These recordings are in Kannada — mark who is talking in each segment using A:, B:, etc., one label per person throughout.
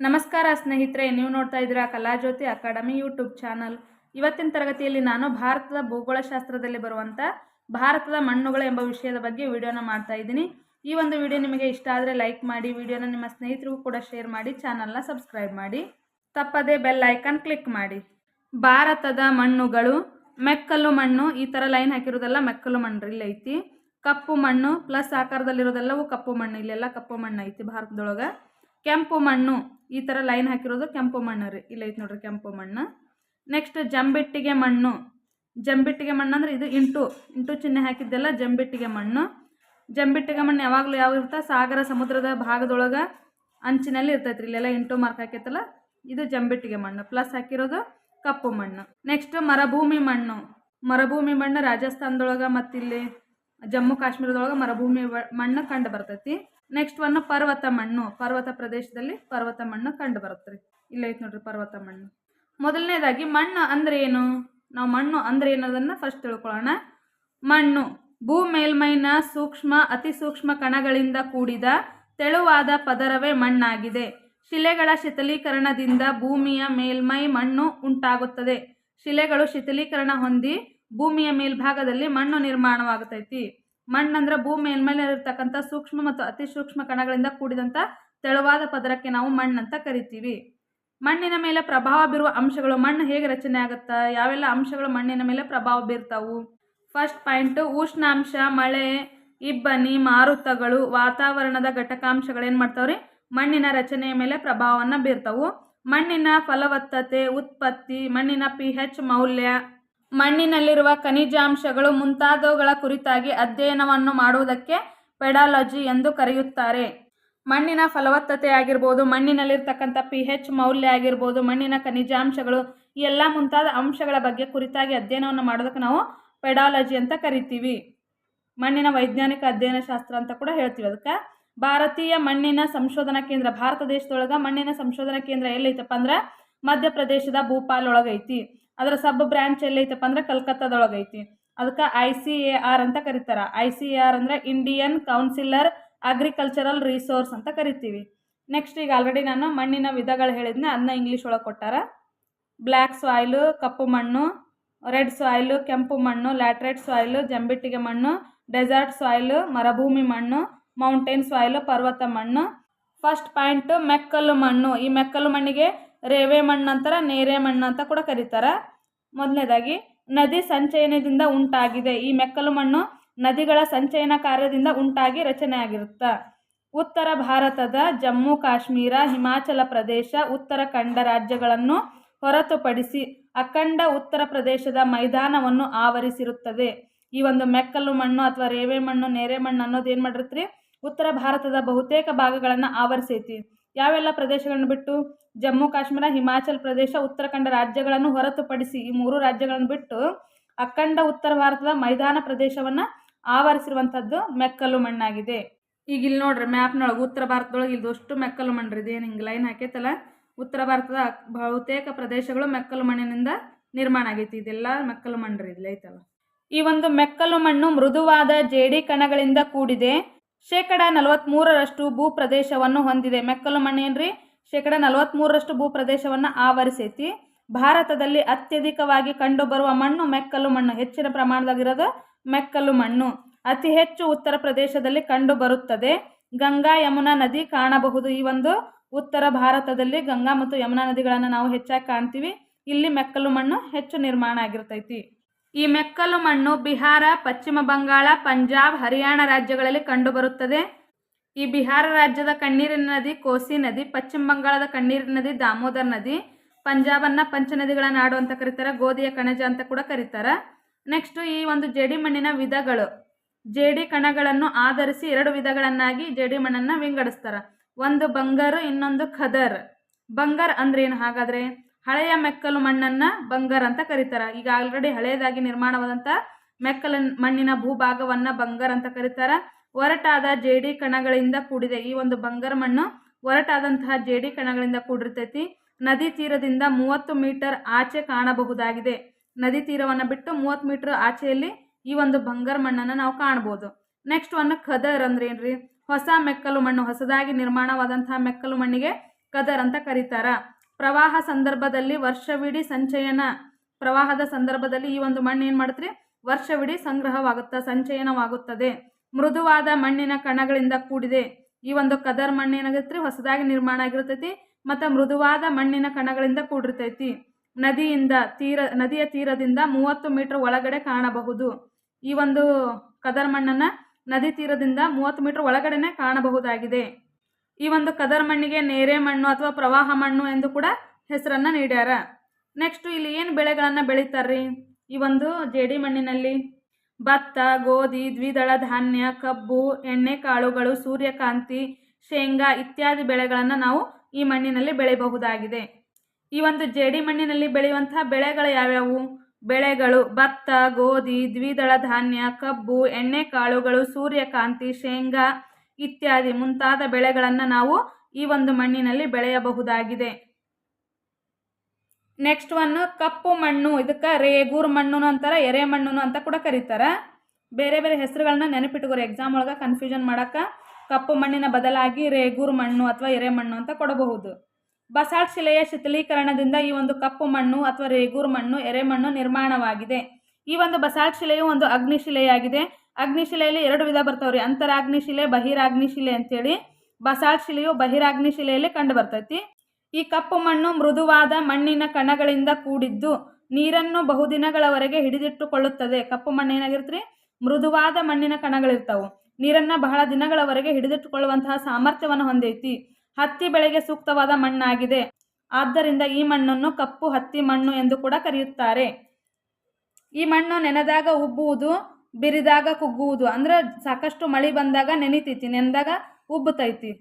A: ನಮಸ್ಕಾರ ಸ್ನೇಹಿತರೆ, ನೀವು ನೋಡ್ತಾ ಇದ್ದೀರಾ ಕಲಾಜ್ಯೋತಿ ಅಕಾಡೆಮಿ ಯೂಟ್ಯೂಬ್ ಚಾನಲ್. ಇವತ್ತಿನ ತರಗತಿಯಲ್ಲಿ ನಾನು ಭಾರತದ ಭೂಗೋಳಶಾಸ್ತ್ರದಲ್ಲಿ ಬರುವಂಥ ಭಾರತದ ಮಣ್ಣುಗಳು ಎಂಬ ವಿಷಯದ ಬಗ್ಗೆ ವಿಡಿಯೋನ ಮಾಡ್ತಾ ಇದ್ದೀನಿ. ಈ ಒಂದು ವಿಡಿಯೋ ನಿಮಗೆ ಇಷ್ಟ ಆದರೆ ಲೈಕ್ ಮಾಡಿ, ವಿಡಿಯೋನ ನಿಮ್ಮ ಸ್ನೇಹಿತರಿಗೂ ಕೂಡ ಶೇರ್ ಮಾಡಿ, ಚಾನಲ್ನ ಸಬ್ಸ್ಕ್ರೈಬ್ ಮಾಡಿ. ತಪ್ಪದೇ ಬೆಲ್ ಐಕಾನ್ ಕ್ಲಿಕ್ ಮಾಡಿ. ಭಾರತದ ಮಣ್ಣುಗಳು, ಮೆಕ್ಕಲು ಮಣ್ಣು, ಈ ಥರ ಲೈನ್ ಹಾಕಿರೋದೆಲ್ಲ ಮೆಕ್ಕಲು ಮಣ್ಣು ಇಲ್ಲಿ ಐತಿ. ಕಪ್ಪು ಮಣ್ಣು, ಪ್ಲಸ್ ಆಕಾರದಲ್ಲಿರೋದೆಲ್ಲವೂ ಕಪ್ಪು ಮಣ್ಣು, ಇಲ್ಲೆಲ್ಲ ಕಪ್ಪು ಮಣ್ಣು ಐತಿ ಭಾರತದೊಳಗೆ. ಕೆಂಪು ಮಣ್ಣು, ಈ ಥರ ಲೈನ್ ಹಾಕಿರೋದು ಕೆಂಪು ಮಣ್ಣು ರೀ. ಇಲ್ಲ ಐತೆ ನೋಡ್ರಿ ಕೆಂಪು ಮಣ್ಣು. ನೆಕ್ಸ್ಟ್ ಜಂಬಿಟ್ಟಿಗೆ ಮಣ್ಣು. ಜಂಬಿಟ್ಟಿಗೆ ಮಣ್ಣು ಅಂದರೆ ಇದು ಇಂಟು ಇಂಟು ಚಿಹ್ನೆ ಹಾಕಿದ್ದೆಲ್ಲ ಜಂಬಿಟ್ಟಿಗೆ ಮಣ್ಣು. ಜಂಬಿಟ್ಟಿಗೆ ಮಣ್ಣು ಯಾವಾಗಲೂ ಯಾವ ಇರ್ತಾ? ಸಾಗರ ಸಮುದ್ರದ ಭಾಗದೊಳಗೆ ಅಂಚಿನಲ್ಲಿ ಇರ್ತೈತ್ರಿ ಇಲ್ಲೆಲ್ಲ ಇಂಟು ಮಾರ್ಕ್ ಹಾಕೈತಲ್ಲ, ಇದು ಜಂಬಿಟ್ಟಿಗೆ ಮಣ್ಣು. ಪ್ಲಸ್ ಹಾಕಿರೋದು ಕಪ್ಪು ಮಣ್ಣು. ನೆಕ್ಸ್ಟ್ ಮರಭೂಮಿ ಮಣ್ಣು. ಮರಭೂಮಿ ಮಣ್ಣು ರಾಜಸ್ಥಾನದೊಳಗೆ ಮತ್ತಿಲ್ಲಿ? ಜಮ್ಮು ಕಾಶ್ಮೀರದೊಳಗೆ ಮರುಭೂಮಿ ಮಣ್ಣು ಕಂಡು ಬರ್ತೈತಿ. ನೆಕ್ಸ್ಟ್ ಒನ್ ಪರ್ವತ ಮಣ್ಣು. ಪರ್ವತ ಪ್ರದೇಶದಲ್ಲಿ ಪರ್ವತ ಮಣ್ಣು ಕಂಡು ಬರುತ್ತೆ ಇಲ್ಲ ಐತೆ ನೋಡ್ರಿ ಪರ್ವತ ಮಣ್ಣು. ಮೊದಲನೇದಾಗಿ ಮಣ್ಣು ಅಂದ್ರೆ ಏನು? ನಾವು ಮಣ್ಣು ಅಂದ್ರೆ ಏನೋದನ್ನು ಫಸ್ಟ್ ತಿಳ್ಕೊಳ್ಳೋಣ. ಮಣ್ಣು ಭೂ ಮೇಲ್ಮೈನ ಸೂಕ್ಷ್ಮ, ಅತಿ ಸೂಕ್ಷ್ಮ ಕಣಗಳಿಂದ ಕೂಡಿದ ತೆಳುವಾದ ಪದರವೇ ಮಣ್ಣಾಗಿದೆ. ಶಿಲೆಗಳ ಶಿಥಲೀಕರಣದಿಂದ ಭೂಮಿಯ ಮೇಲ್ಮೈ ಮಣ್ಣು ಉಂಟಾಗುತ್ತದೆ. ಶಿಲೆಗಳು ಶಿಥಲೀಕರಣ ಹೊಂದಿ ಭೂಮಿಯ ಮೇಲ್ಭಾಗದಲ್ಲಿ ಮಣ್ಣು ನಿರ್ಮಾಣವಾಗತೈತಿ. ಮಣ್ಣಂದ್ರೆ ಭೂಮಿ ಮೇಲ್ಮೇಲಿರ್ತಕ್ಕಂಥ ಸೂಕ್ಷ್ಮ ಮತ್ತು ಅತಿ ಸೂಕ್ಷ್ಮ ಕಣಗಳಿಂದ ಕೂಡಿದಂಥ ತೆಳುವಾದ ಪದರಕ್ಕೆ ನಾವು ಮಣ್ಣು ಅಂತ ಕರಿತೀವಿ. ಮಣ್ಣಿನ ಮೇಲೆ ಪ್ರಭಾವ ಬೀರುವ ಅಂಶಗಳು ಮಣ್ಣು ಹೇಗೆ ರಚನೆ ಆಗುತ್ತಾ, ಯಾವೆಲ್ಲ ಅಂಶಗಳು ಮಣ್ಣಿನ ಮೇಲೆ ಪ್ರಭಾವ ಬೀರ್ತಾವು? ಫಸ್ಟ್ ಪಾಯಿಂಟ್ ಉಷ್ಣಾಂಶ, ಮಳೆ, ಇಬ್ಬನಿ, ಮಾರುತಗಳು, ವಾತಾವರಣದ ಘಟಕಾಂಶಗಳು ಏನು ಮಾಡ್ತಾವ್ರಿ? ಮಣ್ಣಿನ ರಚನೆಯ ಮೇಲೆ ಪ್ರಭಾವವನ್ನು ಬೀರ್ತಾವು. ಮಣ್ಣಿನ ಫಲವತ್ತತೆ, ಉತ್ಪತ್ತಿ, ಮಣ್ಣಿನ ಪಿ ಹೆಚ್ ಮೌಲ್ಯ ಮಣ್ಣಿನಲ್ಲಿರುವ ಖನಿಜಾಂಶಗಳು ಮುಂತಾದವುಗಳ ಕುರಿತಾಗಿ ಅಧ್ಯಯನವನ್ನು ಮಾಡುವುದಕ್ಕೆ ಪೆಡಾಲಜಿ ಎಂದು ಕರೆಯುತ್ತಾರೆ. ಮಣ್ಣಿನ ಫಲವತ್ತತೆ ಆಗಿರ್ಬೋದು ಮಣ್ಣಿನಲ್ಲಿರ್ತಕ್ಕಂಥ ಪಿ ಹೆಚ್ ಮೌಲ್ಯ ಆಗಿರ್ಬೋದು, ಮಣ್ಣಿನ ಖನಿಜಾಂಶಗಳು, ಈ ಎಲ್ಲ ಮುಂತಾದ ಅಂಶಗಳ ಬಗ್ಗೆ ಕುರಿತಾಗಿ ಅಧ್ಯಯನವನ್ನು ಮಾಡೋದಕ್ಕೆ ನಾವು ಪೆಡಾಲಜಿ ಅಂತ ಕರಿತೀವಿ. ಮಣ್ಣಿನ ವೈಜ್ಞಾನಿಕ ಅಧ್ಯಯನ ಶಾಸ್ತ್ರ ಅಂತ ಕೂಡ ಹೇಳ್ತೀವಿ ಅದಕ್ಕೆ. ಭಾರತೀಯ ಮಣ್ಣಿನ ಸಂಶೋಧನಾ ಕೇಂದ್ರ, ಭಾರತ ದೇಶದೊಳಗೆ ಮಣ್ಣಿನ ಸಂಶೋಧನಾ ಕೇಂದ್ರ ಎಲ್ಲೈತಪ್ಪ ಅಂದ್ರೆ ಮಧ್ಯಪ್ರದೇಶದ ಭೂಪಾಲ್ ಒಳಗೈತಿ. ಅದರ ಸಬ್ ಬ್ರಾಂಚ್ ಎಲ್ಲೈತಪ್ಪ ಅಂದ್ರೆ ಕಲ್ಕತ್ತಾದೊಳಗೈತಿ. ಅದಕ್ಕೆ ಐ ಸಿ ಎ ಆರ್ ಅಂತ ಕರೀತಾರ. ಐ ಸಿ ಎ ಆರ್ ಅಂದ್ರೆ ಇಂಡಿಯನ್ ಕೌನ್ಸಿಲರ್ ಅಗ್ರಿಕಲ್ಚರಲ್ ರಿಸೋರ್ಸ್ ಅಂತ ಕರಿತೀವಿ. ನೆಕ್ಸ್ಟ್ ಈಗ ಆಲ್ರೆಡಿ ನಾನು ಮಣ್ಣಿನ ವಿಧಗಳು ಹೇಳಿದ್ನ ಅದನ್ನ ಇಂಗ್ಲೀಷ್ ಒಳಗೆ ಕೊಟ್ಟಾರ. ಬ್ಲ್ಯಾಕ್ ಸಾಯಿಲು ಕಪ್ಪು ಮಣ್ಣು ರೆಡ್ ಸಾಯಿಲು ಕೆಂಪು ಮಣ್ಣು ಲ್ಯಾಟ್ರೈಟ್ ಸಾಯಿಲು ಜಂಬಿಟ್ಟಿಗೆ ಮಣ್ಣು ಡೆಸರ್ಟ್ ಸಾಯಿಲು ಮರುಭೂಮಿ ಮಣ್ಣು ಮೌಂಟೇನ್ ಸಾಯಿಲು ಪರ್ವತ ಮಣ್ಣು. ಫಸ್ಟ್ ಪಾಯಿಂಟು ಮೆಕ್ಕಲು ಮಣ್ಣು. ಈ ಮೆಕ್ಕಲು ಮಣ್ಣಿಗೆ ರೇವೆ ಮಣ್ಣು ಅಂತಾರೆ ನೇರೆ ಮಣ್ಣು ಅಂತ ಕೂಡ ಕರೀತಾರೆ. ಮೊದಲನೇದಾಗಿ, ನದಿ ಸಂಚಯನದಿಂದ ಉಂಟಾಗಿದೆ. ಈ ಮೆಕ್ಕಲು ಮಣ್ಣು ನದಿಗಳ ಸಂಚಯನ ಕಾರ್ಯದಿಂದ ಉಂಟಾಗಿ ರಚನೆಯಾಗಿರುತ್ತೆ. ಉತ್ತರ ಭಾರತದ ಜಮ್ಮು, ಕಾಶ್ಮೀರ, ಹಿಮಾಚಲ ಪ್ರದೇಶ ಉತ್ತರಾಖಂಡ ರಾಜ್ಯಗಳನ್ನು ಹೊರತುಪಡಿಸಿ ಅಖಂಡ ಉತ್ತರ ಪ್ರದೇಶದ ಮೈದಾನವನ್ನು ಆವರಿಸಿರುತ್ತದೆ. ಈ ಒಂದು ಮೆಕ್ಕಲು ಮಣ್ಣು ಅಥವಾ ರೇವೆ ಮಣ್ಣು, ನೇರೆ ಮಣ್ಣು ಅನ್ನೋದು ಏನು ಮಾಡಿರ್ತ್ರಿ? ಉತ್ತರ ಭಾರತದ ಬಹುತೇಕ ಭಾಗಗಳನ್ನು ಆವರಿಸೈತಿ. ಯಾವೆಲ್ಲ ಪ್ರದೇಶಗಳನ್ನು ಬಿಟ್ಟು? ಜಮ್ಮು, ಕಾಶ್ಮೀರ, ಹಿಮಾಚಲ ಪ್ರದೇಶ, ಉತ್ತರಾಖಂಡ ರಾಜ್ಯಗಳನ್ನು ಹೊರತುಪಡಿಸಿ ಈ ಮೂರು ರಾಜ್ಯಗಳನ್ನು ಬಿಟ್ಟು ಅಖಂಡ ಉತ್ತರ ಭಾರತದ ಮೈದಾನ ಪ್ರದೇಶವನ್ನು ಆವರಿಸಿರುವಂಥದ್ದು ಮೆಕ್ಕಲು ಮಣ್ಣಾಗಿದೆ. ಈಗ ಇಲ್ಲಿ ನೋಡ್ರಿ ಮ್ಯಾಪ್ನೊಳಗೆ ಉತ್ತರ ಭಾರತದೊಳಗೆ ಇಲ್ಲಿ ಅಷ್ಟು ಮೆಕ್ಕಲು ಮಣ್ಣು ಇದೆ ಏನು ಹಿಂಗೆ ಲೈನ್ ಹಾಕೈತಲ್ಲ? ಉತ್ತರ ಭಾರತದ ಬಹುತೇಕ ಪ್ರದೇಶಗಳು ಮೆಕ್ಕಲು ಮಣ್ಣಿನಿಂದ ನಿರ್ಮಾಣ ಆಗೈತಿ. ಇದೆಲ್ಲ ಮೆಕ್ಕಲು ಮಣ್ಣು ಐತಲ್ಲ. ಈ ಒಂದು ಮೆಕ್ಕಲು ಮಣ್ಣು ಮೃದುವಾದ ಜೇಡಿ ಕಣಗಳಿಂದ ಕೂಡಿದೆ. ಶೇಕಡ ನಲವತ್ತ್ಮೂರರಷ್ಟು ಭೂ ಪ್ರದೇಶವನ್ನು ಹೊಂದಿದೆ. ಮೆಕ್ಕಲು ಮಣ್ಣೇನ್ರಿ? ಶೇಕಡ ನಲವತ್ತ್ಮೂರರಷ್ಟು ಭೂ ಪ್ರದೇಶವನ್ನು ಆವರಿಸೈತಿ. ಭಾರತದಲ್ಲಿ ಅತ್ಯಧಿಕವಾಗಿ ಕಂಡುಬರುವ ಮಣ್ಣು ಮೆಕ್ಕಲು ಮಣ್ಣು. ಹೆಚ್ಚಿನ ಪ್ರಮಾಣದಾಗಿರೋದು ಮೆಕ್ಕಲು ಮಣ್ಣು. ಅತಿ ಹೆಚ್ಚು ಉತ್ತರ ಪ್ರದೇಶದಲ್ಲಿ ಕಂಡುಬರುತ್ತದೆ. ಗಂಗಾ ಯಮುನಾ ನದಿ ಕಾಣಬಹುದು. ಈ ಒಂದು ಉತ್ತರ ಭಾರತದಲ್ಲಿ ಗಂಗಾ ಮತ್ತು ಯಮುನಾ ನದಿಗಳನ್ನು ನಾವು ಹೆಚ್ಚಾಗಿ ಕಾಣ್ತೀವಿ. ಇಲ್ಲಿ ಮೆಕ್ಕಲು ಮಣ್ಣು ಹೆಚ್ಚು ನಿರ್ಮಾಣ ಆಗಿರ್ತೈತಿ. ಈ ಮೆಕ್ಕಲು ಮಣ್ಣು ಬಿಹಾರ, ಪಶ್ಚಿಮ ಬಂಗಾಳ, ಪಂಜಾಬ್, ಹರಿಯಾಣ ರಾಜ್ಯಗಳಲ್ಲಿ ಕಂಡುಬರುತ್ತದೆ. ಈ ಬಿಹಾರ ರಾಜ್ಯದ ಕಣ್ಣೀರಿನ ನದಿ ಕೋಸಿ ನದಿ, ಪಶ್ಚಿಮ ಬಂಗಾಳದ ಕಣ್ಣೀರಿನ ನದಿ, ದಾಮೋದರ್ ನದಿ, ಪಂಜಾಬನ್ನ ಪಂಚನದಿಗಳ ನಾಡು ಅಂತ ಕರೀತಾರೆ. ಗೋಧಿಯ ಕಣಜ ಅಂತ ಕೂಡ ಕರೀತಾರೆ. ನೆಕ್ಸ್ಟ್ ಈ ಒಂದು ಜೇಡಿ ಮಣ್ಣಿನ ವಿಧಗಳು. ಜೇಡಿ ಕಣಗಳನ್ನು ಆಧರಿಸಿ ಎರಡು ವಿಧಗಳನ್ನಾಗಿ ಜೇಡಿ ಮಣ್ಣನ್ನು ವಿಂಗಡಿಸ್ತಾರೆ. ಒಂದು ಬಂಗಾರ, ಇನ್ನೊಂದು ಖದರ್. ಬಂಗಾರ್ ಅಂದ್ರೆ ಏನು ಹಾಗಾದ್ರೆ? ಹಳೆಯ ಮೆಕ್ಕಲು ಮಣ್ಣನ್ನ ಬಂಗರ್ ಅಂತ ಕರೀತಾರೆ. ಈಗ ಆಲ್ರೆಡಿ ಹಳೆಯದಾಗಿ ನಿರ್ಮಾಣವಾದಂಥ ಮೆಕ್ಕಲ ಮಣ್ಣಿನ ಭೂಭಾಗವನ್ನ ಬಂಗರ್ ಅಂತ ಕರೀತಾರೆ. ಒರಟಾದ ಜೇಡಿ ಕಣಗಳಿಂದ ಕೂಡಿದೆ. ಈ ಒಂದು ಬಂಗಾರ ಮಣ್ಣು ಒರಟಾದಂತಹ ಜೇಡಿ ಕಣಗಳಿಂದ ಕೂಡಿರ್ತೈತಿ. ನದಿ ತೀರದಿಂದ ಮೂವತ್ತು ಮೀಟರ್ ಆಚೆ ಕಾಣಬಹುದಾಗಿದೆ. ನದಿ ತೀರವನ್ನು ಬಿಟ್ಟು ಮೂವತ್ತು ಮೀಟರ್ ಆಚೆಯಲ್ಲಿ ಈ ಒಂದು ಬಂಗಾರ ಮಣ್ಣನ್ನು ನಾವು ಕಾಣ್ಬೋದು. ನೆಕ್ಸ್ಟ್ ಒಂದು ಖದರ್ ಅಂದ್ರೆ ಏನ್ರಿ ಹೊಸ ಮೆಕ್ಕಲು ಮಣ್ಣು, ಹೊಸದಾಗಿ ನಿರ್ಮಾಣವಾದಂತಹ ಮೆಕ್ಕಲು ಮಣ್ಣಿಗೆ ಕದರ್ ಅಂತ ಕರೀತಾರ. ಪ್ರವಾಹ ಸಂದರ್ಭದಲ್ಲಿ ವರ್ಷವಿಡೀ ಸಂಚಯನ, ಪ್ರವಾಹದ ಸಂದರ್ಭದಲ್ಲಿ ಈ ಒಂದು ಮಣ್ಣು ಏನು ಮಾಡುತ್ತೆ? ವರ್ಷವಿಡೀ ಸಂಗ್ರಹವಾಗುತ್ತಾ, ಸಂಚಯನವಾಗುತ್ತದೆ. ಮೃದುವಾದ ಮಣ್ಣಿನ ಕಣಗಳಿಂದ ಕೂಡಿದೆ. ಈ ಒಂದು ಕದರ್ ಮಣ್ಣು ಏನಾಗಿರ್ತೀರಿ ಹೊಸದಾಗಿ ನಿರ್ಮಾಣ ಆಗಿರ್ತೈತಿ ಮತ್ತು ಮೃದುವಾದ ಮಣ್ಣಿನ ಕಣಗಳಿಂದ ಕೂಡಿರ್ತೈತಿ. ನದಿಯಿಂದ ತೀರ, ನದಿಯ ತೀರದಿಂದ ಮೂವತ್ತು ಮೀಟರ್ ಒಳಗಡೆ ಕಾಣಬಹುದು. ಈ ಒಂದು ಕದರ್ ಮಣ್ಣನ್ನು ನದಿ ತೀರದಿಂದ ಮೂವತ್ತು ಮೀಟರ್ ಒಳಗಡೆನೆ ಕಾಣಬಹುದಾಗಿದೆ. ಈ ಒಂದು ಕದರ್ ಮಣ್ಣಿಗೆ ನೇರೆ ಮಣ್ಣು ಅಥವಾ ಪ್ರವಾಹ ಮಣ್ಣು ಎಂದು ಕೂಡ ಹೆಸರನ್ನು ನೀಡ್ಯಾರ. ನೆಕ್ಸ್ಟ್ ಇಲ್ಲಿ ಏನು ಬೆಳೆಗಳನ್ನು ಬೆಳೀತಾರ್ರಿ? ಈ ಒಂದು ಜೇಡಿ ಮಣ್ಣಿನಲ್ಲಿ ಭತ್ತ, ಗೋಧಿ, ದ್ವಿದಳ ಧಾನ್ಯ, ಕಬ್ಬು, ಎಣ್ಣೆ, ಕಾಳುಗಳು, ಸೂರ್ಯಕಾಂತಿ, ಶೇಂಗಾ ಇತ್ಯಾದಿ ಬೆಳೆಗಳನ್ನು ನಾವು ಈ ಮಣ್ಣಿನಲ್ಲಿ ಬೆಳೆಯಬಹುದಾಗಿದೆ ಈ ಒಂದು ಜೇಡಿ ಮಣ್ಣಿನಲ್ಲಿ ಬೆಳೆಯುವಂತಹ ಬೆಳೆಗಳು ಯಾವ್ಯಾವು? ಬೆಳೆಗಳು ಭತ್ತ, ಗೋಧಿ, ದ್ವಿದಳ ಧಾನ್ಯ, ಕಬ್ಬು, ಎಣ್ಣೆ, ಕಾಳುಗಳು, ಸೂರ್ಯಕಾಂತಿ, ಶೇಂಗಾ ಇತ್ಯಾದಿ ಮುಂತಾದ ಬೆಳೆಗಳನ್ನು ನಾವು ಈ ಒಂದು ಮಣ್ಣಿನಲ್ಲಿ ಬೆಳೆಯಬಹುದಾಗಿದೆ. ನೆಕ್ಸ್ಟ್ ಒನ್ ಕಪ್ಪು ಮಣ್ಣು. ಇದಕ್ಕೆ ರೇಗೂರ್ ಮಣ್ಣು ಅಂತಾರೆ, ಎರೆ ಮಣ್ಣು ಅಂತ ಕೂಡ ಕರೀತಾರೆ. ಬೇರೆ ಬೇರೆ ಹೆಸರುಗಳನ್ನ ನೆನಪಿಟ್ಕೋರಿ ಎಕ್ಸಾಮ್ ಒಳಗೆ ಕನ್ಫ್ಯೂಷನ್ ಮಾಡೋಕ್ಕೆ. ಕಪ್ಪು ಮಣ್ಣಿನ ಬದಲಾಗಿ ರೇಗೂರ್ ಮಣ್ಣು ಅಥವಾ ಎರೆ ಮಣ್ಣು ಅಂತ ಕೊಡಬಹುದು. ಬಸಾಲ್ಟ್ ಶಿಲೆಯ ಶಿಥಿಲೀಕರಣದಿಂದ ಈ ಒಂದು ಕಪ್ಪು ಮಣ್ಣು ಅಥವಾ ರೇಗೂರ್ ಮಣ್ಣು, ಎರೆ ಮಣ್ಣು ನಿರ್ಮಾಣವಾಗಿದೆ. ಈ ಒಂದು ಬಸಾಲ್ಟ್ ಶಿಲೆಯು ಒಂದು ಅಗ್ನಿಶಿಲೆಯಾಗಿದೆ. ಅಗ್ನಿಶಿಲೆಯಲ್ಲಿ ಎರಡು ವಿಧ ಬರ್ತಾವ್ರಿ. ಅಂತರಾಗ್ನಿಶಿಲೆ, ಬಹಿರಾಗ್ನಿಶಿಲೆ ಅಂತೇಳಿ. ಬಸಾಲ್ಟ್ ಶಿಲೆಯು ಬಹಿರಾಗ್ನಿಶಿಲೆಯಲ್ಲಿ ಕಂಡು ಬರ್ತೈತಿ. ಈ ಕಪ್ಪು ಮಣ್ಣು ಮೃದುವಾದ ಮಣ್ಣಿನ ಕಣಗಳಿಂದ ಕೂಡಿದ್ದು ನೀರನ್ನು ಬಹುದಿನಗಳವರೆಗೆ ಹಿಡಿದಿಟ್ಟುಕೊಳ್ಳುತ್ತದೆ. ಕಪ್ಪು ಮಣ್ಣು ಏನಾಗಿರುತ್ತೆ ಮೃದುವಾದ ಮಣ್ಣಿನ ಕಣಗಳಿರ್ತಾವು. ನೀರನ್ನು ಬಹಳ ದಿನಗಳವರೆಗೆ ಹಿಡಿದಿಟ್ಟುಕೊಳ್ಳುವಂತಹ ಸಾಮರ್ಥ್ಯವನ್ನು ಹೊಂದೈತಿ. ಹತ್ತಿ ಬೆಳೆಗೆ ಸೂಕ್ತವಾದ ಮಣ್ಣಾಗಿದೆ. ಆದ್ದರಿಂದ ಈ ಮಣ್ಣನ್ನು ಕಪ್ಪು ಹತ್ತಿ ಮಣ್ಣು ಎಂದು ಕೂಡ ಕರೆಯುತ್ತಾರೆ. ಈ ಮಣ್ಣು ನೆನೆದಾಗ ಉಬ್ಬುವುದು ಬಿರಿದಾಗ ಕುಗ್ಗುವುದು. ಅಂದ್ರೆ ಸಾಕಷ್ಟು ಮಳೆ ಬಂದಾಗ ನೆನಿತೈತಿ, ನೆನೆದಾಗ ಉಬ್ಬತೈತಿ.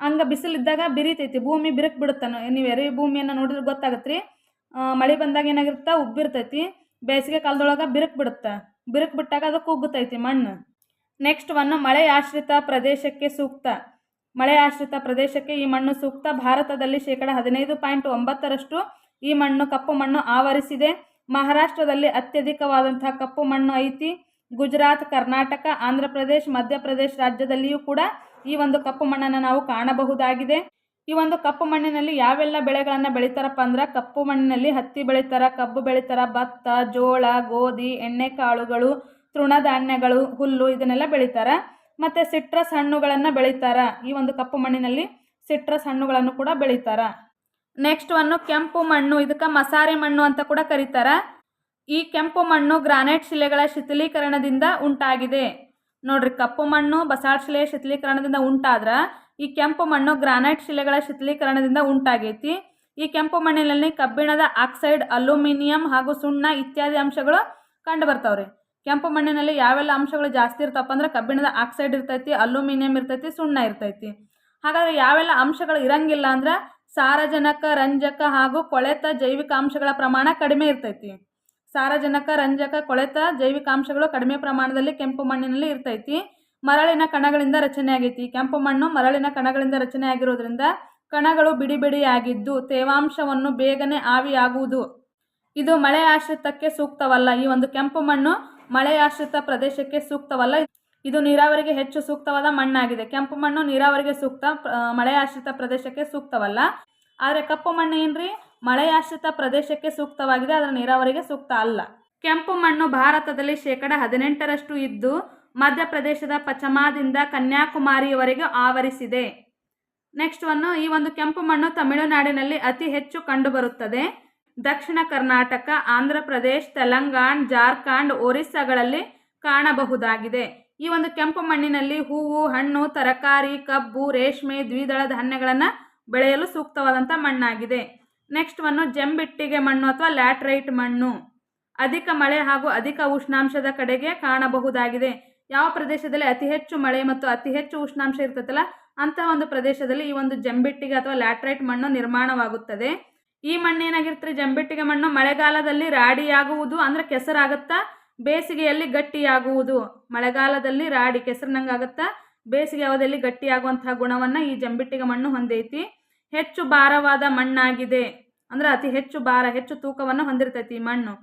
A: ಹಂಗೆ ಬಿಸಿಲಿದ್ದಾಗ ಬಿರಿತೈತಿ, ಭೂಮಿ ಬಿರುಕು ಬಿಡುತ್ತೆ ನೀವು ಎರೆ ಭೂಮಿಯನ್ನು ನೋಡಿದ್ರೆ ಗೊತ್ತಾಗತ್ತೆ ರೀ ಮಳೆ ಬಂದಾಗ ಏನಾಗಿರುತ್ತೆ? ಉಬ್ಬಿರ್ತೈತಿ. ಬೇಸಿಗೆ ಕಾಲದೊಳಗೆ ಬಿರುಕು ಬಿಡುತ್ತೆ. ಬಿರುಕು ಬಿಟ್ಟಾಗ ಅದು ಕುಗ್ಗುತೈತಿ ಮಣ್ಣು. ನೆಕ್ಸ್ಟ್ ಒನ್ ಮಳೆ ಆಶ್ರಿತ ಪ್ರದೇಶಕ್ಕೆ ಸೂಕ್ತ. ಮಳೆ ಆಶ್ರಿತ ಪ್ರದೇಶಕ್ಕೆ ಈ ಮಣ್ಣು ಸೂಕ್ತ. ಭಾರತದಲ್ಲಿ ಶೇಕಡ ಹದಿನೈದು ಪಾಯಿಂಟ್ ಒಂಬತ್ತರಷ್ಟು ಈ ಮಣ್ಣು ಕಪ್ಪು ಮಣ್ಣು ಆವರಿಸಿದೆ. ಮಹಾರಾಷ್ಟ್ರದಲ್ಲಿ ಅತ್ಯಧಿಕವಾದಂತಹ ಕಪ್ಪು ಮಣ್ಣು ಐತಿ. ಗುಜರಾತ್, ಕರ್ನಾಟಕ, ಆಂಧ್ರ ಪ್ರದೇಶ್ ಮಧ್ಯಪ್ರದೇಶ್ ರಾಜ್ಯದಲ್ಲಿಯೂ ಕೂಡ ಈ ಒಂದು ಕಪ್ಪು ಮಣ್ಣನ್ನು ನಾವು ಕಾಣಬಹುದಾಗಿದೆ. ಈ ಒಂದು ಕಪ್ಪು ಮಣ್ಣಿನಲ್ಲಿ ಯಾವೆಲ್ಲ ಬೆಳೆಗಳನ್ನು ಬೆಳಿತಾರಪ್ಪ ಅಂದ್ರೆ ಕಪ್ಪು ಮಣ್ಣಿನಲ್ಲಿ ಹತ್ತಿ ಬೆಳಿತಾರ, ಕಬ್ಬು ಬೆಳಿತಾರ, ಭತ್ತ, ಜೋಳ, ಗೋಧಿ ಎಣ್ಣೆಕಾಳುಗಳು ತೃಣಧಾನ್ಯಗಳು, ಹುಲ್ಲು ಇದನ್ನೆಲ್ಲ ಬೆಳಿತಾರ. ಮತ್ತು ಸಿಟ್ರಸ್ ಹಣ್ಣುಗಳನ್ನು ಬೆಳಿತಾರ. ಈ ಒಂದು ಕಪ್ಪು ಮಣ್ಣಿನಲ್ಲಿ ಸಿಟ್ರಸ್ ಹಣ್ಣುಗಳನ್ನು ಕೂಡ ಬೆಳಿತಾರ. ನೆಕ್ಸ್ಟ್ ಒಂದು ಕೆಂಪು ಮಣ್ಣು, ಇದಕ್ಕೆ ಮಸಾರೆ ಮಣ್ಣು ಅಂತ ಕೂಡ ಕರೀತಾರ. ಈ ಕೆಂಪು ಮಣ್ಣು ಗ್ರಾನೈಟ್ ಶಿಲೆಗಳ ಶಿಥಿಲೀಕರಣದಿಂದ ಉಂಟಾಗಿದೆ. ನೋಡ್ರಿ, ಕಪ್ಪು ಮಣ್ಣು ಬಸಾಲ್ಟ್ ಶಿಲೆಯ ಶಿಥಿಲೀಕರಣದಿಂದ ಉಂಟಾದ್ರ ಈ ಕೆಂಪು ಮಣ್ಣು ಗ್ರಾನೈಟ್ ಶಿಲೆಗಳ ಶಿಥಿಲೀಕರಣದಿಂದ ಉಂಟಾಗೈತಿ. ಈ ಕೆಂಪು ಮಣ್ಣಿನಲ್ಲಿ ಕಬ್ಬಿಣದ ಆಕ್ಸೈಡ್, ಅಲ್ಯೂಮಿನಿಯಂ ಹಾಗೂ ಸುಣ್ಣ ಇತ್ಯಾದಿ ಅಂಶಗಳು ಕಂಡು ಬರ್ತಾವ್ರಿ ಕೆಂಪು ಮಣ್ಣಿನಲ್ಲಿ ಯಾವೆಲ್ಲ ಅಂಶಗಳು ಜಾಸ್ತಿ ಇರ್ತಪ್ಪ ಅಂದ್ರೆ ಕಬ್ಬಿಣದ ಆಕ್ಸೈಡ್ ಇರ್ತೈತಿ, ಅಲ್ಯೂಮಿನಿಯಂ ಇರ್ತೈತಿ, ಸುಣ್ಣ ಇರ್ತೈತಿ. ಹಾಗಾದ್ರೆ ಯಾವೆಲ್ಲ ಅಂಶಗಳು ಇರಂಗಿಲ್ಲ ಅಂದ್ರೆ ಸಾರಜನಕ, ರಂಜಕ ಹಾಗೂ ಕೊಳೆತ ಜೈವಿಕ ಅಂಶಗಳ ಪ್ರಮಾಣ ಕಡಿಮೆ ಇರ್ತೈತಿ. ಸಾರಜನಕ, ರಂಜಕ, ಕೊಳೆತ ಜೈವಿಕಾಂಶಗಳು ಕಡಿಮೆ ಪ್ರಮಾಣದಲ್ಲಿ ಕೆಂಪು ಮಣ್ಣಿನಲ್ಲಿ ಇರ್ತೈತಿ. ಮರಳಿನ ಕಣಗಳಿಂದ ರಚನೆ ಆಗೈತಿ. ಕೆಂಪು ಮಣ್ಣು ಮರಳಿನ ಕಣಗಳಿಂದ ರಚನೆ ಆಗಿರೋದ್ರಿಂದ ಕಣಗಳು ಬಿಡಿ ಬಿಡಿಯಾಗಿದ್ದು ತೇವಾಂಶವನ್ನು ಬೇಗನೆ ಆವಿಯಾಗುವುದು. ಇದು ಮಳೆ ಆಶ್ರಿತಕ್ಕೆ ಸೂಕ್ತವಲ್ಲ. ಈ ಒಂದು ಕೆಂಪು ಮಣ್ಣು ಮಳೆ ಆಶ್ರಿತ ಪ್ರದೇಶಕ್ಕೆ ಸೂಕ್ತವಲ್ಲ. ಇದು ನೀರಾವರಿಗೆ ಹೆಚ್ಚು ಸೂಕ್ತವಾದ ಮಣ್ಣಾಗಿದೆ. ಕೆಂಪು ಮಣ್ಣು ನೀರಾವರಿಗೆ ಸೂಕ್ತ ಮಳೆಯಾಶ್ರಿತ ಪ್ರದೇಶಕ್ಕೆ ಸೂಕ್ತವಲ್ಲ. ಆದರೆ ಕಪ್ಪು ಮಣ್ಣು ಏನ್ರಿ? ಮಳೆ ಆಶ್ರಿತ ಪ್ರದೇಶಕ್ಕೆ ಸೂಕ್ತವಾಗಿದೆ ಅದರ ನೀರಾವರಿಗೆ ಸೂಕ್ತ ಅಲ್ಲ. ಕೆಂಪು ಮಣ್ಣು ಭಾರತದಲ್ಲಿ ಶೇಕಡ ಹದಿನೆಂಟರಷ್ಟು ಇದ್ದು, ಮಧ್ಯಪ್ರದೇಶದ ಪಚಮಾದಿಂದ ಕನ್ಯಾಕುಮಾರಿಯವರೆಗೆ ಆವರಿಸಿದೆ. ನೆಕ್ಸ್ಟ್ ಒಂದು, ಈ ಒಂದು ಕೆಂಪು ಮಣ್ಣು ತಮಿಳುನಾಡಿನಲ್ಲಿ ಅತಿ ಹೆಚ್ಚು ಕಂಡುಬರುತ್ತದೆ. ದಕ್ಷಿಣ ಕರ್ನಾಟಕ, ಆಂಧ್ರ ಪ್ರದೇಶ್, ತೆಲಂಗಾಣ, ಜಾರ್ಖಂಡ್, ಒರಿಸ್ಸಾಗಳಲ್ಲಿ ಕಾಣಬಹುದಾಗಿದೆ. ಈ ಒಂದು ಕೆಂಪು ಮಣ್ಣಿನಲ್ಲಿ ಹೂವು, ಹಣ್ಣು, ತರಕಾರಿ, ಕಬ್ಬು, ರೇಷ್ಮೆ, ದ್ವಿದಳ ಧಾನ್ಯಗಳನ್ನು ಬೆಳೆಯಲು ಸೂಕ್ತವಾದಂಥ ಮಣ್ಣಾಗಿದೆ. ನೆಕ್ಸ್ಟ್ ಒಂದು ಜಂಬಿಟ್ಟಿಗೆ ಮಣ್ಣು ಅಥವಾ ಲ್ಯಾಟ್ರೈಟ್ ಮಣ್ಣು. ಅಧಿಕ ಮಳೆ ಹಾಗೂ ಅಧಿಕ ಉಷ್ಣಾಂಶದ ಕಡೆಗೆ ಕಾಣಬಹುದಾಗಿದೆ. ಯಾವ ಪ್ರದೇಶದಲ್ಲಿ ಅತಿ ಹೆಚ್ಚು ಮಳೆ ಮತ್ತು ಅತಿ ಹೆಚ್ಚು ಉಷ್ಣಾಂಶ ಇರ್ತದಲ್ಲ ಅಂತಹ ಒಂದು ಪ್ರದೇಶದಲ್ಲಿ ಈ ಒಂದು ಜಂಬಿಟ್ಟಿಗೆ ಅಥವಾ ಲ್ಯಾಟ್ರೈಟ್ ಮಣ್ಣು ನಿರ್ಮಾಣವಾಗುತ್ತದೆ. ಈ ಮಣ್ಣು ಏನಾಗಿರ್ತದೆ ಜಂಬಿಟ್ಟಿಗೆ ಮಣ್ಣು? ಮಳೆಗಾಲದಲ್ಲಿ ರಾಡಿಯಾಗುವುದು ಅಂದ್ರೆ ಕೆಸರಾಗುತ್ತಾ? ಬೇಸಿಗೆಯಲ್ಲಿ ಗಟ್ಟಿಯಾಗುವುದು. ಮಳೆಗಾಲದಲ್ಲಿ ರಾಡಿ ಕೆಸರಿನಂಗಾಗುತ್ತಾ? ಬೇಸಿಗೆ ಅವಧಿಯಲ್ಲಿ ಗಟ್ಟಿಯಾಗುವಂತಹ ಗುಣವನ್ನು ಈ ಜಂಬಿಟ್ಟಿಗೆ ಮಣ್ಣು ಹೊಂದೈತಿ. ಹೆಚ್ಚು ಭಾರವಾದ ಮಣ್ಣಾಗಿದೆ. ಅಂದ್ರೆ ಅತಿ ಹೆಚ್ಚು ಭಾರ, ಹೆಚ್ಚು ತೂಕವನ್ನು ಹೊಂದಿರ್ತೈತಿ ಮಣ್ಣು.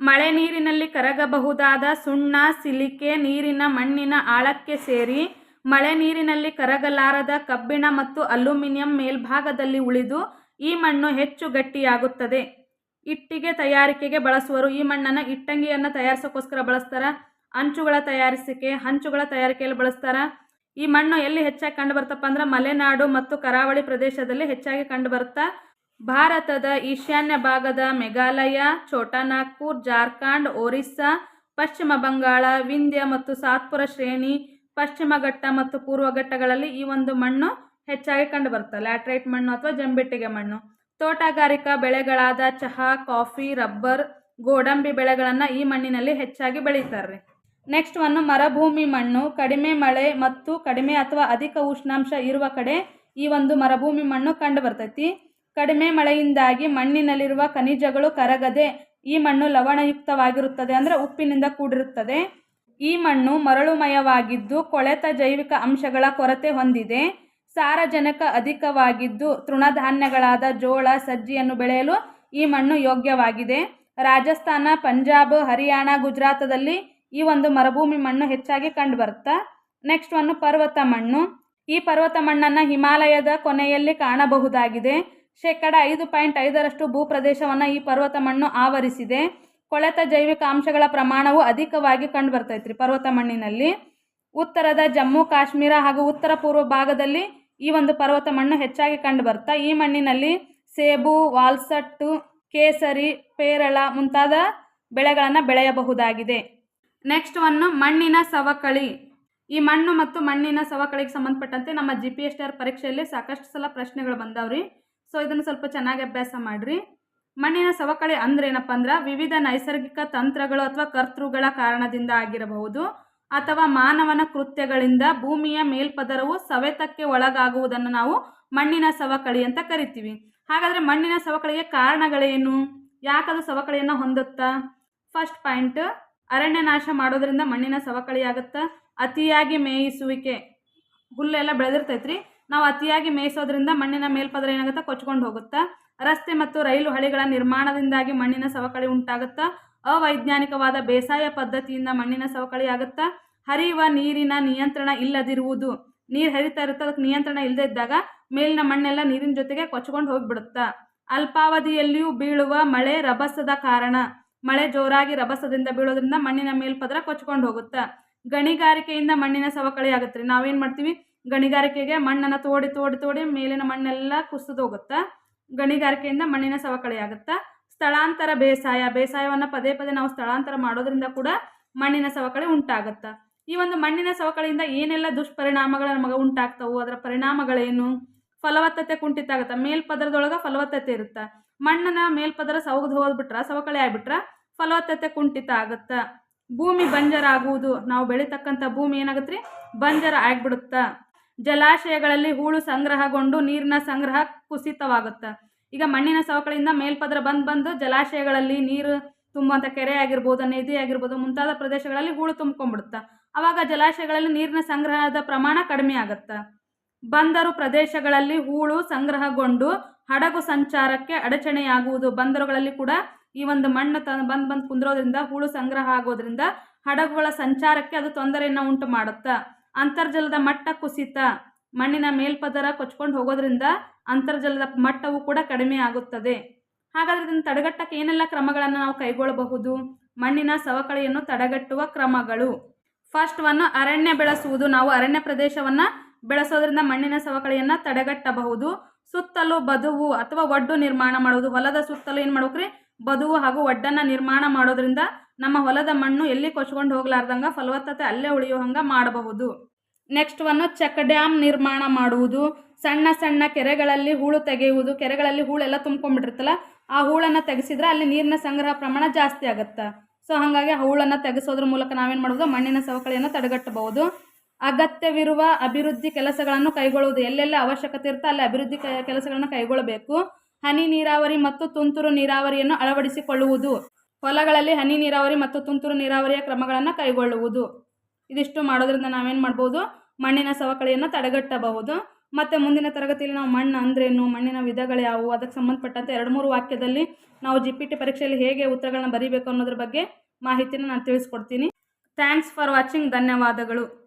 A: ಮಳೆ ನೀರಿನಲ್ಲಿ ಕರಗಬಹುದಾದ ಸುಣ್ಣ, ಸಿಲಿಕೆ, ನೀರಿನ ಮಣ್ಣಿನ ಆಳಕ್ಕೆ ಸೇರಿ ಮಳೆ ನೀರಿನಲ್ಲಿ ಕರಗಲಾರದ ಕಬ್ಬಿಣ ಮತ್ತು ಅಲ್ಯೂಮಿನಿಯಂ ಮೇಲ್ಭಾಗದಲ್ಲಿ ಉಳಿದು ಈ ಮಣ್ಣು ಹೆಚ್ಚು ಗಟ್ಟಿಯಾಗುತ್ತದೆ. ಇಟ್ಟಿಗೆ ತಯಾರಿಕೆಗೆ ಬಳಸುವರು. ಈ ಮಣ್ಣನ್ನು ಇಟ್ಟಂಗಿಯನ್ನು ತಯಾರಿಸೋಕ್ಕೋಸ್ಕರ ಬಳಸ್ತಾರ. ಅಂಚುಗಳ ತಯಾರಿಸಿಕೆ, ಹಂಚುಗಳ ತಯಾರಿಕೆಯಲ್ಲಿ ಬಳಸ್ತಾರ. ಈ ಮಣ್ಣು ಎಲ್ಲಿ ಹೆಚ್ಚಾಗಿ ಕಂಡು ಬರ್ತಪ್ಪ ಅಂದ್ರೆ ಮಲೆನಾಡು ಮತ್ತು ಕರಾವಳಿ ಪ್ರದೇಶದಲ್ಲಿ ಹೆಚ್ಚಾಗಿ ಕಂಡು ಬರುತ್ತಾ ಭಾರತದ ಈಶಾನ್ಯ ಭಾಗದ ಮೇಘಾಲಯ, ಛೋಟಾನಾಗ್ಪುರ್, ಜಾರ್ಖಂಡ್, ಒರಿಸ್ಸಾ, ಪಶ್ಚಿಮ ಬಂಗಾಳ, ವಿಂಧ್ಯ ಮತ್ತು ಸಾತ್ಪುರ ಶ್ರೇಣಿ, ಪಶ್ಚಿಮ ಘಟ್ಟ ಮತ್ತು ಪೂರ್ವ ಘಟ್ಟಗಳಲ್ಲಿ ಈ ಒಂದು ಮಣ್ಣು ಹೆಚ್ಚಾಗಿ ಕಂಡುಬರುತ್ತೆ ಲ್ಯಾಟ್ರೈಟ್ ಮಣ್ಣು ಅಥವಾ ಜಂಬಿಟ್ಟಿಗೆ ಮಣ್ಣು. ತೋಟಗಾರಿಕಾ ಬೆಳೆಗಳಾದ ಚಹಾ, ಕಾಫಿ, ರಬ್ಬರ್, ಗೋಡಂಬಿ ಬೆಳೆಗಳನ್ನು ಈ ಮಣ್ಣಿನಲ್ಲಿ ಹೆಚ್ಚಾಗಿ ಬೆಳೀತಾರೆ ನೆಕ್ಸ್ಟ್ ಒಂದು ಮರಭೂಮಿ ಮಣ್ಣು. ಕಡಿಮೆ ಮಳೆ ಮತ್ತು ಕಡಿಮೆ ಅಥವಾ ಅಧಿಕ ಉಷ್ಣಾಂಶ ಇರುವ ಕಡೆ ಈ ಒಂದು ಮರಭೂಮಿ ಮಣ್ಣು ಕಂಡು ಬರ್ತೈತಿ. ಕಡಿಮೆ ಮಳೆಯಿಂದಾಗಿ ಮಣ್ಣಿನಲ್ಲಿರುವ ಖನಿಜಗಳು ಕರಗದೆ ಈ ಮಣ್ಣು ಲವಣಯುಕ್ತವಾಗಿರುತ್ತದೆ ಅಂದರೆ ಉಪ್ಪಿನಿಂದ ಕೂಡಿರುತ್ತದೆ. ಈ ಮಣ್ಣು ಮರಳುಮಯವಾಗಿದ್ದು ಕೊಳೆತ ಜೈವಿಕ ಅಂಶಗಳ ಕೊರತೆ ಹೊಂದಿದೆ. ಸಾರಜನಕ ಅಧಿಕವಾಗಿದ್ದು ತೃಣಧಾನ್ಯಗಳಾದ ಜೋಳ, ಸಜ್ಜಿಯನ್ನು ಬೆಳೆಯಲು ಈ ಮಣ್ಣು ಯೋಗ್ಯವಾಗಿದೆ. ರಾಜಸ್ಥಾನ, ಪಂಜಾಬ್, ಹರಿಯಾಣ, ಗುಜರಾತದಲ್ಲಿ ಈ ಒಂದು ಮರುಭೂಮಿ ಮಣ್ಣು ಹೆಚ್ಚಾಗಿ ಕಂಡುಬರುತ್ತಾ? ನೆಕ್ಸ್ಟ್ ಒಂದು ಪರ್ವತ ಮಣ್ಣು. ಈ ಪರ್ವತ ಮಣ್ಣನ್ನು ಹಿಮಾಲಯದ ಕೊನೆಯಲ್ಲಿ ಕಾಣಬಹುದಾಗಿದೆ. ಶೇಕಡ ಐದು ಪಾಯಿಂಟ್ ಐದರಷ್ಟು ಭೂಪ್ರದೇಶವನ್ನು ಈ ಪರ್ವತ ಮಣ್ಣು ಆವರಿಸಿದೆ. ಕೊಳೆತ ಜೈವಿಕ ಅಂಶಗಳ ಪ್ರಮಾಣವು ಅಧಿಕವಾಗಿ ಕಂಡುಬರ್ತೈತ್ರಿ ಪರ್ವತ ಮಣ್ಣಿನಲ್ಲಿ ಉತ್ತರದ ಜಮ್ಮು, ಕಾಶ್ಮೀರ ಹಾಗೂ ಉತ್ತರ ಪೂರ್ವ ಭಾಗದಲ್ಲಿ ಈ ಒಂದು ಪರ್ವತ ಮಣ್ಣು ಹೆಚ್ಚಾಗಿ ಕಂಡುಬರುತ್ತಾ ಈ ಮಣ್ಣಿನಲ್ಲಿ ಸೇಬು, ವಾಲ್ಸಟ್ಟು, ಕೇಸರಿ, ಪೇರಳ ಮುಂತಾದ ಬೆಳೆಗಳನ್ನು ಬೆಳೆಯಬಹುದಾಗಿದೆ. ನೆಕ್ಸ್ಟ್ ಒಂದು ಮಣ್ಣಿನ ಸವಕಳಿ. ಈ ಮಣ್ಣು ಮತ್ತು ಮಣ್ಣಿನ ಸವಕಳಿಗೆ ಸಂಬಂಧಪಟ್ಟಂತೆ ನಮ್ಮ G P S T R ಪರೀಕ್ಷೆಯಲ್ಲಿ ಸಾಕಷ್ಟು ಸಲ ಪ್ರಶ್ನೆಗಳು ಬಂದಾವ್ರಿ. ಸೊ ಇದನ್ನು ಸ್ವಲ್ಪ ಚೆನ್ನಾಗಿ ಅಭ್ಯಾಸ ಮಾಡಿರಿ. ಮಣ್ಣಿನ ಸವಕಳಿ ಅಂದ್ರೆ ಏನಪ್ಪ ಅಂದ್ರೆ ವಿವಿಧ ನೈಸರ್ಗಿಕ ತಂತ್ರಗಳು ಅಥವಾ ಕರ್ತೃಗಳ ಕಾರಣದಿಂದ ಆಗಿರಬಹುದು ಅಥವಾ ಮಾನವನ ಕೃತ್ಯಗಳಿಂದ ಭೂಮಿಯ ಮೇಲ್ಪದರವು ಸವೆತಕ್ಕೆ ಒಳಗಾಗುವುದನ್ನು ನಾವು ಮಣ್ಣಿನ ಸವಕಳಿ ಅಂತ ಕರಿತೀವಿ. ಹಾಗಾದರೆ ಮಣ್ಣಿನ ಸವಕಳಿಗೆ ಕಾರಣಗಳೇನು? ಯಾಕದು ಸವಕಳಿಯನ್ನು ಹೊಂದುತ್ತಾ? ಫಸ್ಟ್ ಪಾಯಿಂಟ್ ಅರಣ್ಯ ನಾಶ ಮಾಡೋದ್ರಿಂದ ಮಣ್ಣಿನ ಸವಕಳಿ ಆಗುತ್ತಾ ಅತಿಯಾಗಿ ಮೇಯಿಸುವಿಕೆ. ಹುಲ್ಲೆಲ್ಲ ಬೆಳೆದಿರ್ತೈತ್ರಿ. ನಾವು ಅತಿಯಾಗಿ ಮೇಯಿಸೋದ್ರಿಂದ ಮಣ್ಣಿನ ಮೇಲ್ಪದರ ಏನಾಗುತ್ತೆ? ಕೊಚ್ಕೊಂಡು ಹೋಗುತ್ತಾ? ರಸ್ತೆ ಮತ್ತು ರೈಲು ಹಳಿಗಳ ನಿರ್ಮಾಣದಿಂದಾಗಿ ಮಣ್ಣಿನ ಸವಕಳಿ ಉಂಟಾಗುತ್ತಾ? ಅವೈಜ್ಞಾನಿಕವಾದ ಬೇಸಾಯ ಪದ್ಧತಿಯಿಂದ ಮಣ್ಣಿನ ಸವಕಳಿ ಆಗುತ್ತಾ? ಹರಿಯುವ ನೀರಿನ ನಿಯಂತ್ರಣ ಇಲ್ಲದಿರುವುದು. ನೀರು ಹರಿತಾ ಇರುತ್ತೆ? ಅದಕ್ಕೆ ನಿಯಂತ್ರಣ ಇಲ್ಲದೆ ಇದ್ದಾಗ ಮೇಲಿನ ಮಣ್ಣೆಲ್ಲ ನೀರಿನ ಜೊತೆಗೆ ಕೊಚ್ಕೊಂಡು ಹೋಗ್ಬಿಡುತ್ತಾ? ಅಲ್ಪಾವಧಿಯಲ್ಲಿಯೂ ಬೀಳುವ ಮಳೆ ರಭಸದ ಕಾರಣ. ಮಳೆ ಜೋರಾಗಿ ರಭಸದಿಂದ ಬೀಳೋದ್ರಿಂದ ಮಣ್ಣಿನ ಮೇಲ್ಪದರ ಕೊಚ್ಕೊಂಡು ಹೋಗುತ್ತಾ? ಗಣಿಗಾರಿಕೆಯಿಂದ ಮಣ್ಣಿನ ಸವಕಳಿ ಆಗುತ್ತೆ ನಾವೇನು ಮಾಡ್ತೀವಿ? ಗಣಿಗಾರಿಕೆಗೆ ಮಣ್ಣನ್ನು ತೋಡಿ ತೋಡಿ ತೋಡಿ ಮೇಲಿನ ಮಣ್ಣೆಲ್ಲ ಕುಸಿದು ಹೋಗುತ್ತಾ? ಗಣಿಗಾರಿಕೆಯಿಂದ ಮಣ್ಣಿನ ಸವಕಳಿ ಆಗುತ್ತಾ ಸ್ಥಳಾಂತರ ಬೇಸಾಯ, ಬೇಸಾಯವನ್ನು ಪದೇ ಪದೇ ನಾವು ಸ್ಥಳಾಂತರ ಮಾಡೋದ್ರಿಂದ ಕೂಡ ಮಣ್ಣಿನ ಸವಕಳಿ ಉಂಟಾಗುತ್ತಾ? ಈ ಒಂದು ಮಣ್ಣಿನ ಸವಕಳಿಯಿಂದ ಏನೆಲ್ಲ ದುಷ್ಪರಿಣಾಮಗಳು ನಮಗೆ ಉಂಟಾಗ್ತವು? ಅದರ ಪರಿಣಾಮಗಳೇನು? ಫಲವತ್ತತೆ ಕುಂಠಿತ ಆಗುತ್ತೆ ಮೇಲ್ಪದರದೊಳಗೆ ಫಲವತ್ತತೆ ಇರುತ್ತೆ? ಮಣ್ಣನ ಮೇಲ್ಪದರ ಸವಗದು ಹೋದ್ಬಿಟ್ರೆ? ಸವಕಳಿ ಆಗ್ಬಿಟ್ರೆ? ಫಲವತ್ತತೆ ಕುಂಠಿತ ಆಗುತ್ತಾ ಭೂಮಿ ಬಂಜರ ಆಗುವುದು ನಾವು ಬೆಳೀತಕ್ಕಂಥ ಭೂಮಿ ಏನಾಗುತ್ತೆ ರೀ ಬಂಜರ ಆಗ್ಬಿಡುತ್ತಾ? ಜಲಾಶಯಗಳಲ್ಲಿ ಹೂಳು ಸಂಗ್ರಹಗೊಂಡು ನೀರಿನ ಸಂಗ್ರಹ ಕುಸಿತವಾಗುತ್ತೆ. ಈಗ ಮಣ್ಣಿನ ಸವಕಳಿಯಿಂದ ಮೇಲ್ಪದರ ಬಂದು ಬಂದು ಜಲಾಶಯಗಳಲ್ಲಿ ನೀರು ತುಂಬುವಂಥ ಕೆರೆ ಆಗಿರ್ಬೋದು, ನದಿ ಆಗಿರ್ಬೋದು, ಮುಂತಾದ ಪ್ರದೇಶಗಳಲ್ಲಿ ಹೂಳು ತುಂಬ್ಕೊಂಡ್ಬಿಡುತ್ತೆ. ಆವಾಗ ಜಲಾಶಯಗಳಲ್ಲಿ ನೀರಿನ ಸಂಗ್ರಹದ ಪ್ರಮಾಣ ಕಡಿಮೆ ಆಗುತ್ತೆ. ಬಂದರು ಪ್ರದೇಶಗಳಲ್ಲಿ ಹೂಳು ಸಂಗ್ರಹಗೊಂಡು ಹಡಗು ಸಂಚಾರಕ್ಕೆ ಅಡಚಣೆಯಾಗುವುದು. ಬಂದರುಗಳಲ್ಲಿ ಕೂಡ ಈ ಒಂದು ಮಣ್ಣು ತ ಬಂದು ಬಂದು ಕುಂದ್ರೋದ್ರಿಂದ, ಹೂಳು ಸಂಗ್ರಹ ಆಗೋದ್ರಿಂದ ಹಡಗುಗಳ ಸಂಚಾರಕ್ಕೆ ಅದು ತೊಂದರೆಯನ್ನು ಉಂಟು ಮಾಡುತ್ತಾ ಅಂತರ್ಜಲದ ಮಟ್ಟ ಕುಸಿತ, ಮಣ್ಣಿನ ಮೇಲ್ಪದರ ಕೊಚ್ಕೊಂಡು ಹೋಗೋದ್ರಿಂದ ಅಂತರ್ಜಲದ ಮಟ್ಟವು ಕೂಡ ಕಡಿಮೆ ಆಗುತ್ತದೆ. ಹಾಗಾದರೆ ಇದನ್ನು ತಡೆಗಟ್ಟಕ್ಕೆ ಏನೆಲ್ಲ ಕ್ರಮಗಳನ್ನು ನಾವು ಕೈಗೊಳ್ಳಬಹುದು? ಮಣ್ಣಿನ ಸವಕಳಿಯನ್ನು ತಡೆಗಟ್ಟುವ ಕ್ರಮಗಳು. ಫಸ್ಟ್ ಒನ್ ಅರಣ್ಯ ಬೆಳೆಸುವುದು. ನಾವು ಅರಣ್ಯ ಪ್ರದೇಶವನ್ನು ಬೆಳೆಸೋದ್ರಿಂದ ಮಣ್ಣಿನ ಸವಕಳಿಯನ್ನು ತಡೆಗಟ್ಟಬಹುದು. ಸುತ್ತಲೂ ಬದುವು ಅಥವಾ ಒಡ್ಡು ನಿರ್ಮಾಣ ಮಾಡುವುದು. ಹೊಲದ ಸುತ್ತಲೂ ಏನು ಮಾಡ್ಬೇಕ್ರಿ? ಬದುವು ಹಾಗೂ ಒಡ್ಡನ್ನು ನಿರ್ಮಾಣ ಮಾಡೋದ್ರಿಂದ ನಮ್ಮ ಹೊಲದ ಮಣ್ಣು ಎಲ್ಲಿ ಕೊಚ್ಕೊಂಡು ಹೋಗ್ಲಾರ್ದಂಗ ಫಲವತ್ತತೆ ಅಲ್ಲೇ ಉಳಿಯೋ ಹಂಗೆ ಮಾಡಬಹುದು. ನೆಕ್ಸ್ಟ್ ಒಂದು ಚೆಕ್ ಡ್ಯಾಮ್ ನಿರ್ಮಾಣ ಮಾಡುವುದು. ಸಣ್ಣ ಸಣ್ಣ ಕೆರೆಗಳಲ್ಲಿ ಹೂಳು ತೆಗೆಯುವುದು. ಕೆರೆಗಳಲ್ಲಿ ಹೂಳೆಲ್ಲ ತುಂಬ್ಕೊಂಡ್ಬಿಟ್ಟಿರ್ತಲ್ಲ, ಆ ಹೂಳನ್ನು ತೆಗೆಸಿದ್ರೆ ಅಲ್ಲಿ ನೀರಿನ ಸಂಗ್ರಹ ಪ್ರಮಾಣ ಜಾಸ್ತಿ ಆಗುತ್ತೆ. ಸೊ ಹಾಗಾಗಿ ಹೂಳನ್ನು ತೆಗೆಸೋದ್ರ ಮೂಲಕ ನಾವೇನು ಮಾಡ್ಬೋದು? ಮಣ್ಣಿನ ಸವಕಳಿಯನ್ನು ತಡೆಗಟ್ಟಬಹುದು. ಅಗತ್ಯವಿರುವ ಅಭಿವೃದ್ಧಿ ಕೆಲಸಗಳನ್ನು ಕೈಗೊಳ್ಳುವುದು. ಎಲ್ಲೆಲ್ಲ ಅವಶ್ಯಕತೆ ಇರುತ್ತೋ ಅಲ್ಲಿ ಅಭಿವೃದ್ಧಿ ಕೆಲಸಗಳನ್ನು ಕೈಗೊಳ್ಳಬೇಕು. ಹನಿ ನೀರಾವರಿ ಮತ್ತು ತುಂತುರು ನೀರಾವರಿಯನ್ನು ಅಳವಡಿಸಿಕೊಳ್ಳುವುದು. ಹೊಲಗಳಲ್ಲಿ ಹನಿ ನೀರಾವರಿ ಮತ್ತು ತುಂತುರು ನೀರಾವರಿಯ ಕ್ರಮಗಳನ್ನು ಕೈಗೊಳ್ಳುವುದು. ಇದಿಷ್ಟು ಮಾಡೋದ್ರಿಂದ ನಾವೇನು ಮಾಡ್ಬೋದು? ಮಣ್ಣಿನ ಸವಕಳಿಯನ್ನು ತಡೆಗಟ್ಟಬಹುದು. ಮತ್ತು ಮುಂದಿನ ತರಗತಿಯಲ್ಲಿ ನಾವು ಮಣ್ಣು ಅಂದ್ರೇನು, ಮಣ್ಣಿನ ವಿಧಗಳು ಯಾವುವು, ಅದಕ್ಕೆ ಸಂಬಂಧಪಟ್ಟಂತೆ ಎರಡು ಮೂರು ವಾಕ್ಯದಲ್ಲಿ ನಾವು ಜಿ ಪಿ ಪರೀಕ್ಷೆಯಲ್ಲಿ ಹೇಗೆ ಉತ್ತರಗಳನ್ನ ಬರೀಬೇಕು ಅನ್ನೋದ್ರ ಬಗ್ಗೆ ಮಾಹಿತಿನ ನಾನು ತಿಳಿಸ್ಕೊಡ್ತೀನಿ. ಥ್ಯಾಂಕ್ಸ್ ಫಾರ್ ವಾಚಿಂಗ್ ಧನ್ಯವಾದಗಳು.